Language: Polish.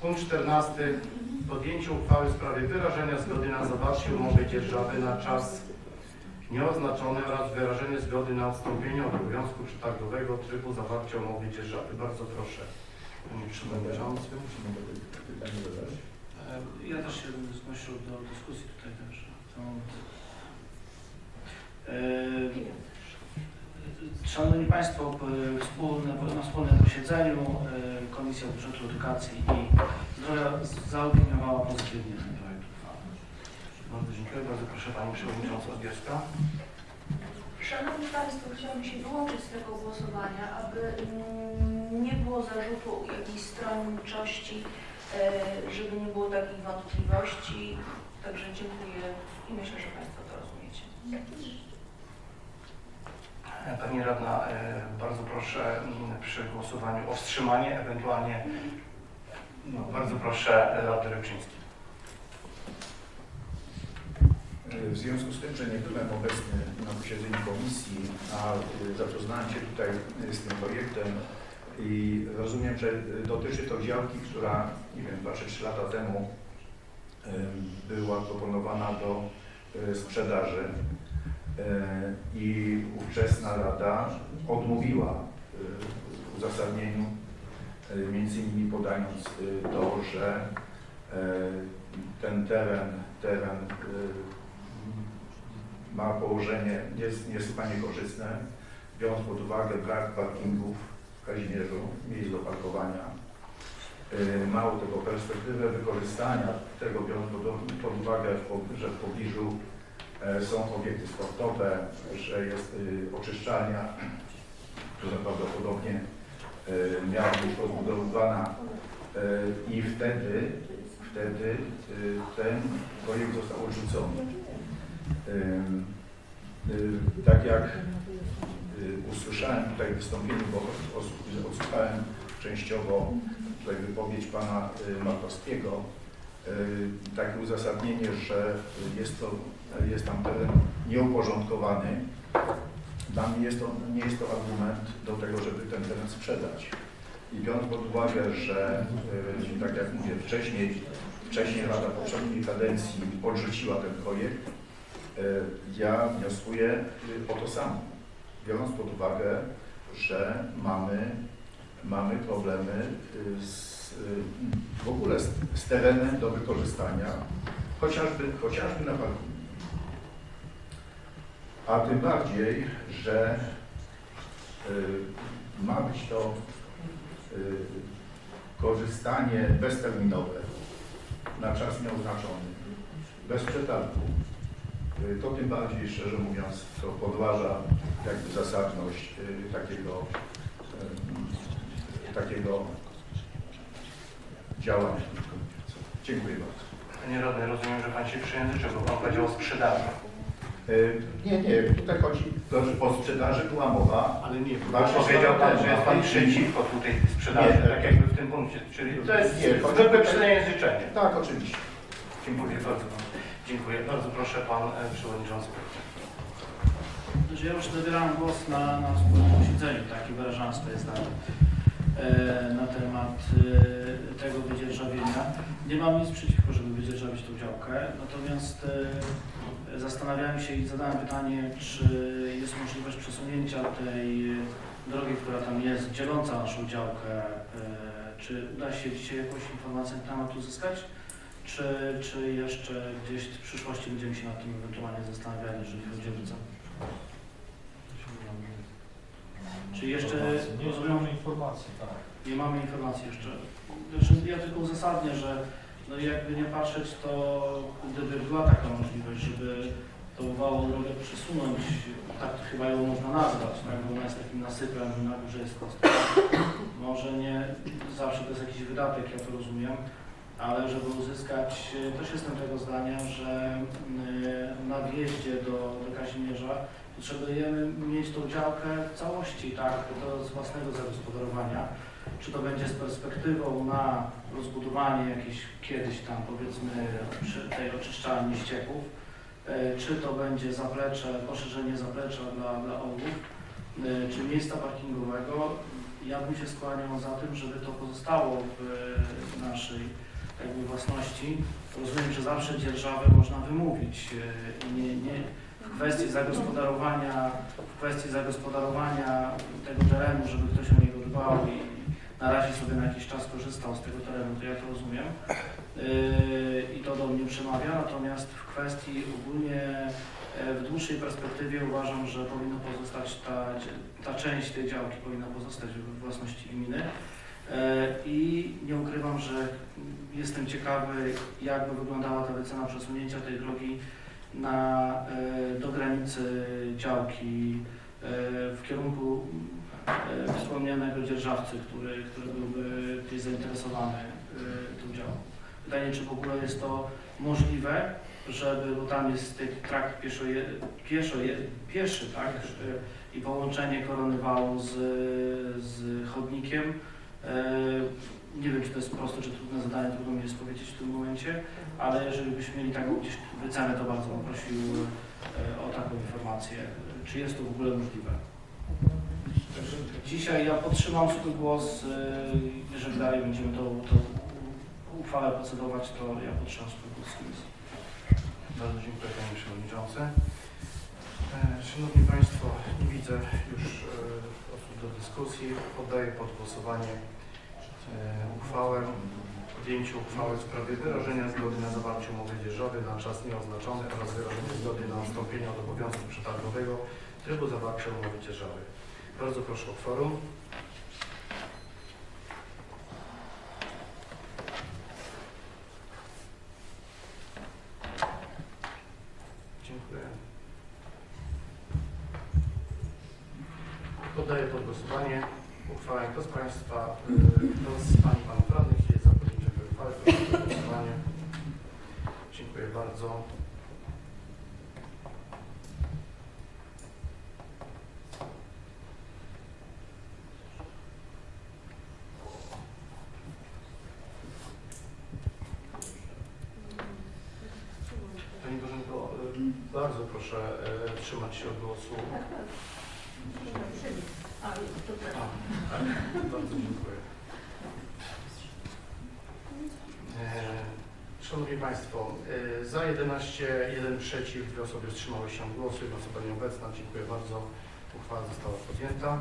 Punkt 14. Podjęcie uchwały w sprawie wyrażenia zgody na zawarcie umowy dzierżawy na czas nieoznaczony oraz wyrażenie zgody na odstąpienie od obowiązku przetargowego trybu zawarcia umowy dzierżawy. Bardzo proszę. Panie Przewodniczący. E, Ja też się będę do dyskusji tutaj. To... E, Szanowni Państwo, wspólne, na wspólnym posiedzeniu e, Komisja Budżetu Edukacji i Zdrowia zaopiniowała pozytywnie ten projekt uchwały. Bardzo dziękuję. Bardzo proszę Pani Przewodnicząca Zbierska. Szanowni Państwo, chciałabym się wyłączyć z tego głosowania, aby mm, nie było zarzutu jakiejś stronniczości, e, żeby nie było takich wątpliwości. Także dziękuję i myślę, że Państwo to rozumiecie. Pani Radna, e, bardzo proszę m, przy głosowaniu o wstrzymanie, ewentualnie no, bardzo proszę e, Radny Ryczyński. W związku z tym, że nie byłem obecny na posiedzeniu komisji, a y, zapoznałem się tutaj z tym projektem i rozumiem, że dotyczy to działki, która, nie wiem, 2 czy 3 lata temu była proponowana do sprzedaży i ówczesna Rada odmówiła y, w uzasadnieniu, y, między innymi podając to, że ten teren, teren ma położenie jest niesłychanie korzystne, biorąc pod uwagę brak parkingów w Kazimierzu, miejsc do parkowania. Mało tego, perspektywę wykorzystania tego, biorąc pod, pod uwagę, że w pobliżu e, są obiekty sportowe, że jest y, oczyszczalnia, która prawdopodobnie y, miała być rozbudowywana y, i wtedy, wtedy y, ten projekt został odrzucony. Y, Tak jak usłyszałem tutaj w wystąpieniu, bo odsłuchałem częściowo tutaj wypowiedź pana Markowskiego, takie uzasadnienie, że jest, to, jest tam teren nieuporządkowany. Dla mnie jest to, nie jest to argument do tego, żeby ten teren sprzedać. I biorąc pod uwagę, że y, tak jak mówię, wcześniej, wcześniej Rada poprzedniej kadencji odrzuciła ten projekt, E, Ja wnioskuję y, o to samo, biorąc pod uwagę, że mamy, mamy problemy y, z, y, w ogóle z, z terenem do wykorzystania, chociażby, chociażby na parkingu. A tym bardziej, że y, ma być to y, korzystanie bezterminowe na czas nieoznaczony, bez przetargu. Y, To tym bardziej, szczerze mówiąc, to podważa jakby zasadność y, takiego, y, takiego działania. Dziękuję bardzo. Panie Radny, rozumiem, że Pan się przejęzyczył, bo Pan powiedział o sprzedaży. Y, Nie, nie, tutaj chodzi to, o sprzedaży była mowa. Ale nie, Pan Pan powiedział Pan, że jest Pan przeciwko tutaj sprzedaży, Nie. tak jakby w tym punkcie. Czyli to jest zwykłe przejęzyczenie. Tak, oczywiście. Dziękuję bardzo. Dziękuję. Bardzo proszę Pan e, Przewodniczący. Znaczy, ja już zabierałem głos na, na wspólnym posiedzeniu, tak, i wyrażałem swoje zdanie e, na temat e, tego wydzierżawienia. Nie mam nic przeciwko, żeby wydzierżawić tą działkę, natomiast e, zastanawiałem się i zadałem pytanie, czy jest możliwość przesunięcia tej drogi, która tam jest, dzieląca naszą działkę. E, czy uda się dzisiaj jakąś informację na temat uzyskać? Czy, czy jeszcze gdzieś w przyszłości będziemy się nad tym ewentualnie zastanawiali, jeżeli chodzi o wycen? Czy jeszcze Nie mamy informacji, tak. nie mamy informacji jeszcze? Znaczy, ja tylko uzasadnię, że no jakby nie patrzeć, to gdyby była taka możliwość, żeby wałą drogę przesunąć, tak to chyba ją można nazwać, tak, bo ona jest takim nasypem, na górze jest kostka. Może nie zawsze to jest jakiś wydatek, ja to rozumiem, ale żeby uzyskać, też jestem tego zdania, że y, na wjeździe do, do Kazimierza potrzebujemy mieć tą działkę w całości, tak, do z własnego zagospodarowania. Czy to będzie z perspektywą na rozbudowanie jakiejś kiedyś tam powiedzmy tej oczyszczalni ścieków, czy to będzie zaplecze, poszerzenie zaplecza dla, dla ołów, y, czy miejsca parkingowego. Ja bym się skłaniał za tym, żeby to pozostało w y, naszej działalności, rozumiem, że zawsze dzierżawę można wymówić. e, Nie, nie, w kwestii zagospodarowania, w kwestii zagospodarowania tego terenu, żeby ktoś o niego dbał i na razie sobie na jakiś czas korzystał z tego terenu, to ja to rozumiem. Yy, I to do mnie przemawia, natomiast w kwestii ogólnie e, w dłuższej perspektywie uważam, że powinno pozostać ta, ta część tej działki powinna pozostać we własności gminy. E, I nie ukrywam, że jestem ciekawy, jakby wyglądała ta wycena przesunięcia tej drogi na, e, do granicy działki w kierunku wspomnianego dzierżawcy, który, który byłby zainteresowany tą działką. Pytanie, czy w ogóle jest to możliwe, żeby, bo tam jest ten trakt pieszo, pieszo, pieszy, tak, i połączenie korony wału z, z chodnikiem. E, Nie wiem, czy to jest proste, czy trudne zadanie, trudno mi jest powiedzieć w tym momencie, ale jeżeli byśmy mieli taką gdzieś wycenę, to bardzo bym prosił e, o taką informację. Czy jest to w ogóle możliwe? Dzisiaj ja podtrzymam swój głos, e, jeżeli dalej będziemy tą, tą uchwałę procedować, to ja podtrzymam swój głos. Bardzo dziękuję Panie Przewodniczący. E, Szanowni Państwo, nie widzę już e, osób do dyskusji. Poddaję pod głosowanie e, uchwałę podjęciu uchwały w sprawie wyrażenia zgody na zawarcie umowy dzierżawy na czas nieoznaczony oraz wyrażenia zgody na wstąpienie od obowiązku przetargowego trybu zawarcia umowy dzierżawy. Bardzo proszę o kworum. Dziękuję. Poddaję pod głosowanie uchwałę. Kto z Państwa, y, kto z Pań i Panów Radnych jest za podjęciem uchwały, proszę o głosowanie. Dziękuję bardzo. Pani Bożenko, y, bardzo proszę y, trzymać się od głosu. Bardzo dziękuję. E, Szanowni Państwo, e, za 11, 1 przeciw, dwie osoby wstrzymały się od głosu, jedna osoba nieobecna. Dziękuję bardzo. Uchwała została podjęta.